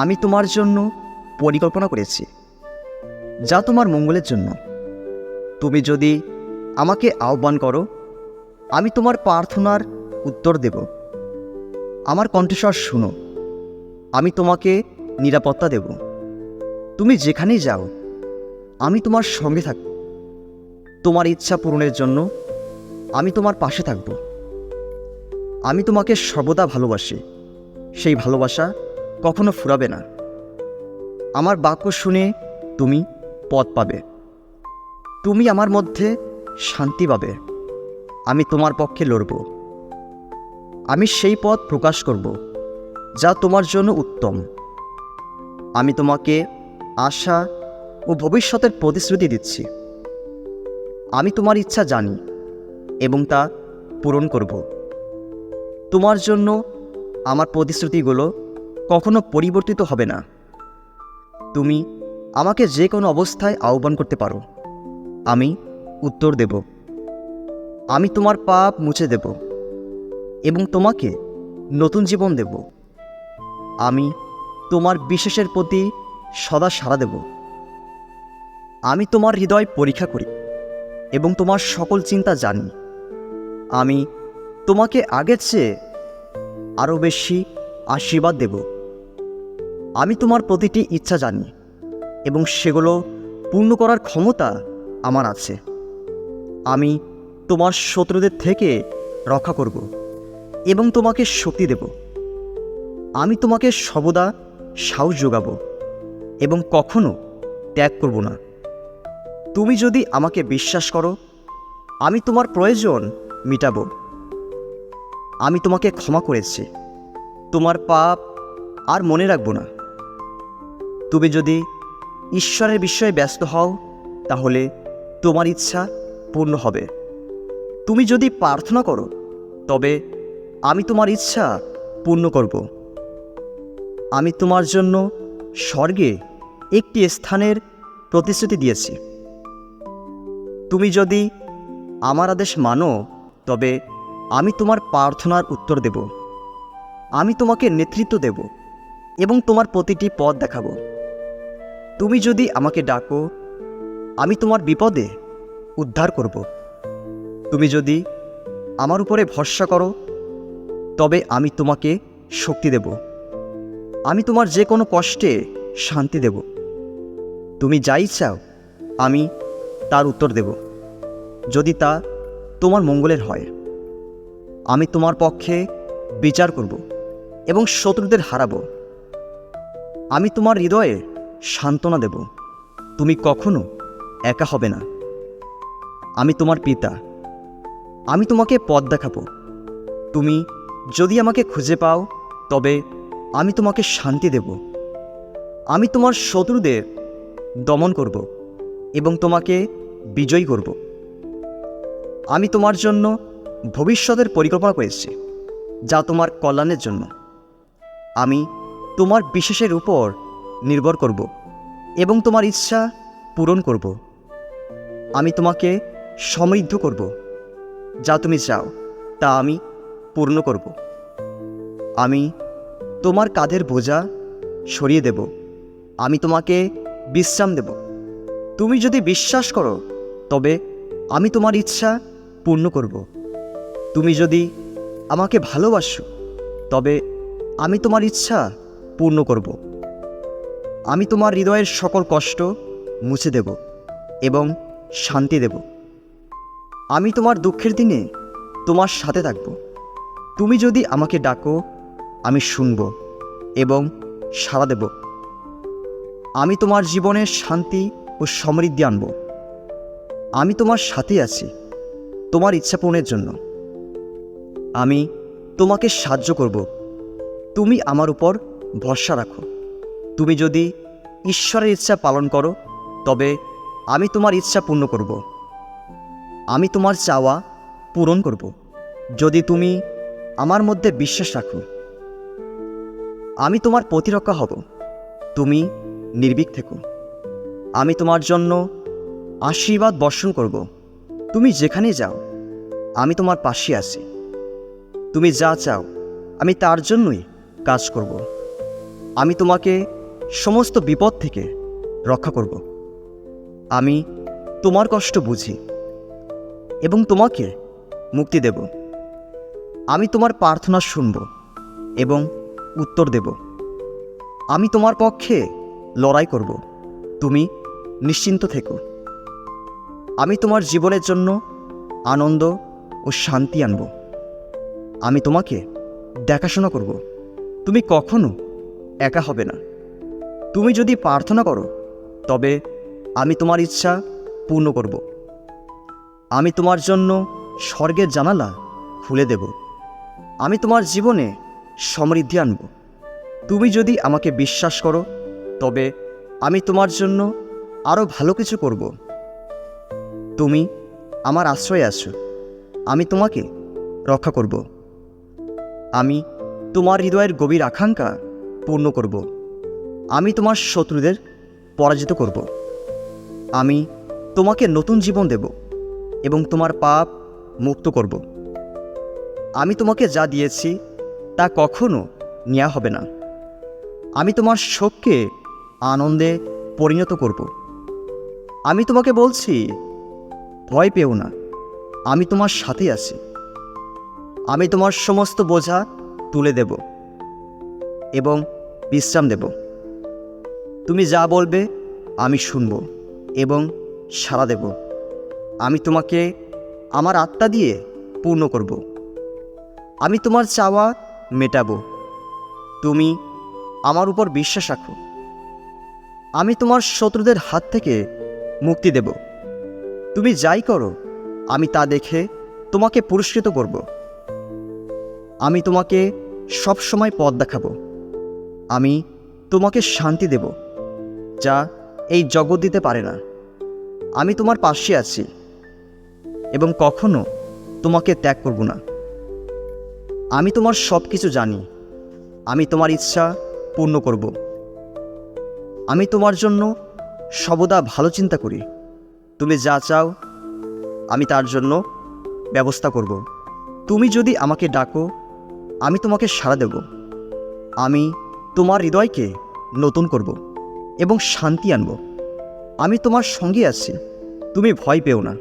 আমি তোমার জন্য পরিকল্পনা করেছি, যা তোমার মঙ্গলের জন্য। তুমি যদি আমাকে আহ্বান করো, আমি তোমার প্রার্থনার উত্তর দেব। আমার কণ্ঠস্বর শুনো, আমি তোমাকে নিরাপত্তা দেব। তুমি যেখানেই যাও, আমি তোমার সঙ্গে থাকব তোমার ইচ্ছা পূরণের জন্য আমি তোমার পাশে থাকব। আমি তোমাকে সর্বদা ভালোবাসি, সেই ভালোবাসা কখনো ফুরাবে না। আমার বাক্য শুনে তুমি পথ পাবে। তুমি আমার মধ্যে শান্তি পাবে। আমি তোমার পক্ষে লড়ব। আমি সেই পথ প্রকাশ করব, যা তোমার জন্য উত্তম। আমি তোমাকে আশা ও ভবিষ্যতের প্রতিশ্রুতি দিচ্ছি। আমি তোমার ইচ্ছা জানি এবং তা পূরণ করব। তোমার জন্য আমার প্রতিশ্রুতিগুলো কখনো পরিবর্তিত হবে না। তুমি আমাকে যে কোনো অবস্থায় আহ্বান করতে পারো। আমি উত্তর দেব। আমি তোমার পাপ মুছে দেব এবং তোমাকে নতুন জীবন দেব। আমি তোমার বিশেষের প্রতি সদা সাড়া দেব। আমি তোমার হৃদয় পরীক্ষা করি এবং তোমার সকল চিন্তা জানি। আমি তোমাকে আগের চেয়ে আরও বেশি আশীর্বাদ দেব। আমি তোমার প্রতিটি ইচ্ছা জানি, এবং সেগুলো পূর্ণ করার ক্ষমতা আমার আছে। আমি তোমার শত্রুদের থেকে রক্ষা করব এবং তোমাকে শক্তি দেব। আমি তোমাকে সর্বদা সাহস যোগাবো এবং কখনো ত্যাগ করব না। তুমি যদি আমাকে বিশ্বাস করো, আমি তোমার প্রয়োজন মিটাবো। আমি তোমাকে ক্ষমা করেছি। তোমার পাপ আর মনে রাখব না। তুমি যদি ঈশ্বরের বিষয়ে ব্যস্ত হও, তাহলে তোমার ইচ্ছা পূর্ণ হবে। তুমি যদি প্রার্থনা করো, তবে আমি তোমার ইচ্ছা পূর্ণ করব। আমি তোমার জন্য স্বর্গে একটি স্থানের প্রতিশ্রুতি দিয়েছি। তুমি যদি আমার আদেশ মানো, তবে আমি তোমার প্রার্থনার উত্তর দেব। আমি তোমাকে নেতৃত্ব দেব এবং তোমার প্রতিটি পথ দেখাবো। তুমি যদি আমাকে ডাকো, আমি তোমার বিপদে উদ্ধার করব। তুমি যদি আমার উপরে ভরসা করো, তবে আমি তোমাকে শক্তি দেব। আমি তোমার যে কোনো কষ্টে শান্তি দেব। তুমি যাই চাও আমি তার উত্তর দেব। যদি তা তোমার মঙ্গলের হয়, আমি তোমার পক্ষে বিচার করব এবং শত্রুদের হারাবো। আমি তোমার হৃদয়ে সান্ত্বনা দেব। তুমি কখনো একা হবে না। আমি তোমার পিতা। আমি তোমাকে পথ দেখাবো। তুমি যদি আমাকে খুঁজে পাও, তবে আমি তোমাকে শান্তি দেব। আমি তোমার শত্রুদের দমন করব এবং তোমাকে বিজয়ী করব। আমি তোমার জন্য ভবিষ্যতের পরিকল্পনা করেছি, যা তোমার কল্যাণের জন্য। আমি তোমার বিশেষের উপর নির্ভর করব এবং তোমার ইচ্ছা পূরণ করব। আমি তোমাকে সমৃদ্ধ করব। যা তুমি চাও, তা আমি পূর্ণ করব। আমি তোমার কাঁধের বোঝা সরিয়ে দেব। আমি তোমাকে বিশ্রাম দেব। তুমি যদি বিশ্বাস করো, তবে আমি তোমার ইচ্ছা পূর্ণ করব। তুমি যদি আমাকে ভালোবাসো, তবে আমি তোমার ইচ্ছা পূর্ণ করব। আমি তোমার হৃদয়ের সকল কষ্ট মুছে দেব এবং শান্তি দেব। আমি তোমার দুঃখের দিনে তোমার সাথে থাকব। তুমি যদি আমাকে ডাকো, আমি শুনব এবং সাড়া দেব। আমি তোমার জীবনে শান্তি ও সমৃদ্ধি আনব। আমি তোমার সাথে আছি, তোমার ইচ্ছা পূরণের জন্য। আমি তোমাকে সাহায্য করব। তুমি আমার উপর ভরসা রাখো। তুমি যদি ঈশ্বরের ইচ্ছা পালন করো, তবে আমি তোমার ইচ্ছা পূর্ণ করব। আমি তোমার চাওয়া পূরণ করব, যদি তুমি আমার মধ্যে বিশ্বাস রাখো। আমি তোমার প্রতিরক্ষা হব, তুমি নির্ভীক থেকো। আমি তোমার জন্য আশীর্বাদ বর্ষণ করব, তুমি যেখানে যাও, আমি তোমার পাশে আছি। তুমি যা চাও, আমি তার জন্যই কাজ করব। আমি তোমাকে সমস্ত বিপদ থেকে রক্ষা করব। আমি তোমার কষ্ট বুঝি এবং তোমাকে মুক্তি দেব। আমি তোমার প্রার্থনা শুনব এবং উত্তর দেব। আমি তোমার পক্ষে লড়াই করব। তুমি নিশ্চিন্ত থেকো। আমি তোমার জীবনের জন্য আনন্দ ও শান্তি আনব। আমি তোমাকে দেখাশোনা করব। তুমি কখনো একা হবে না। তুমি যদি প্রার্থনা করো, তবে আমি তোমার ইচ্ছা পূর্ণ করব। আমি তোমার জন্য স্বর্গের জানালা খুলে দেব। আমি তোমার জীবনে সমৃদ্ধি আনব। তুমি যদি আমাকে বিশ্বাস করো, তবে আমি তোমার জন্য আরও ভালো কিছু করব। তুমি আমার আশ্রয়ে আছো। আমি তোমাকে রক্ষা করব। আমি তোমার হৃদয়ের গভীর আকাঙ্ক্ষা পূর্ণ করব। আমি তোমার শত্রুদের পরাজিত করব। আমি তোমাকে নতুন জীবন দেব এবং তোমার পাপ মুক্ত করব। আমি তোমাকে যা দিয়েছি তা কখনো নেওয়া হবে না। আমি তোমার শোককে আনন্দে পরিণত করব। আমি তোমাকে বলছি, ভয় পেও না। আমি তোমার সাথে আছি। আমি তোমার সমস্ত বোঝা তুলে দেব এবং বিশ্রাম দেব। তুমি যা বলবে, আমি শুনব এবং সাড়া দেব। আমি তোমাকে আমার আত্মা দিয়ে পূর্ণ করব। আমি তোমার চাওয়া মেটাবো। তুমি আমার উপর বিশ্বাস রাখো। আমি তোমার শত্রুদের হাত থেকে মুক্তি দেব। তুমি যাই করো, আমি তা দেখে তোমাকে পুরস্কৃত করব। আমি তোমাকে সব সময় পথ দেখাবো। আমি তোমাকে শান্তি দেব। যা এই জগৎ দিতে পারে না। আমি তোমার পাশে আছি এবং কখনো তোমাকে ত্যাগ করব না। আমি তোমার সব কিছু জানি। আমি তোমার ইচ্ছা পূর্ণ করব। আমি তোমার জন্য সবদা ভালো চিন্তা করি। তুমি যা চাও, আমি তার জন্য ব্যবস্থা করব। তুমি যদি আমাকে ডাকো, আমি তোমাকে সাড়া দেব। আমি তোমার হৃদয়কে নতুন করব। এবং শান্তি আনব। আমি তোমার সঙ্গে আছি, তুমি ভয় পেও না।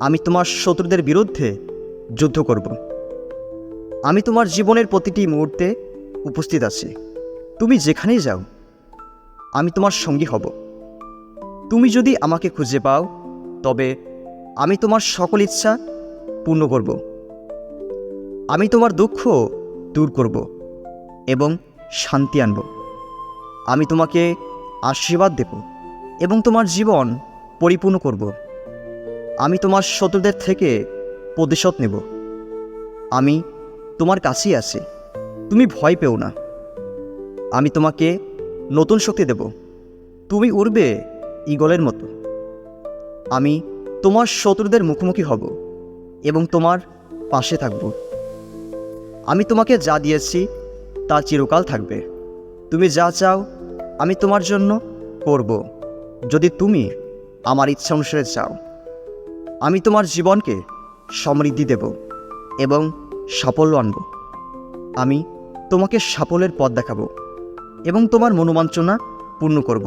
আমি তোমার শত্রুদের বিরুদ্ধে যুদ্ধ করব। আমি তোমার জীবনের প্রতিটি মুহূর্তে উপস্থিত আছি। তুমি যেখানেই যাও, আমি তোমার সঙ্গী হব। তুমি যদি আমাকে খুঁজে পাও, তবে আমি তোমার সকল ইচ্ছা পূর্ণ করব। আমি তোমার দুঃখ দূর করব এবং শান্তি আনব। আমি তোমাকে আশীর্বাদ দেব এবং তোমার জীবন পরিপূর্ণ করব। আমি তোমার শত্রুদের থেকে প্রতিশোধ নেব। আমি তোমার কাছেই আছি। তুমি ভয় পেও না। আমি তোমাকে নতুন শক্তি দেব। তুমি উড়বে ইগলের মতো। আমি তোমার শত্রুদের মুখোমুখি হব এবং তোমার পাশে থাকব। আমি তোমাকে যা দিয়েছি, তা চিরকাল থাকবে। তুমি যা চাও আমি তোমার জন্য করব। যদি তুমি আমার ইচ্ছা অনুসারে চাও, আমি তোমার জীবনকে সমৃদ্ধি দেব এবং সাফল্য আনব। আমি তোমাকে সাফল্যের পথ দেখাবো এবং তোমার মনোবাঞ্চনা পূর্ণ করব।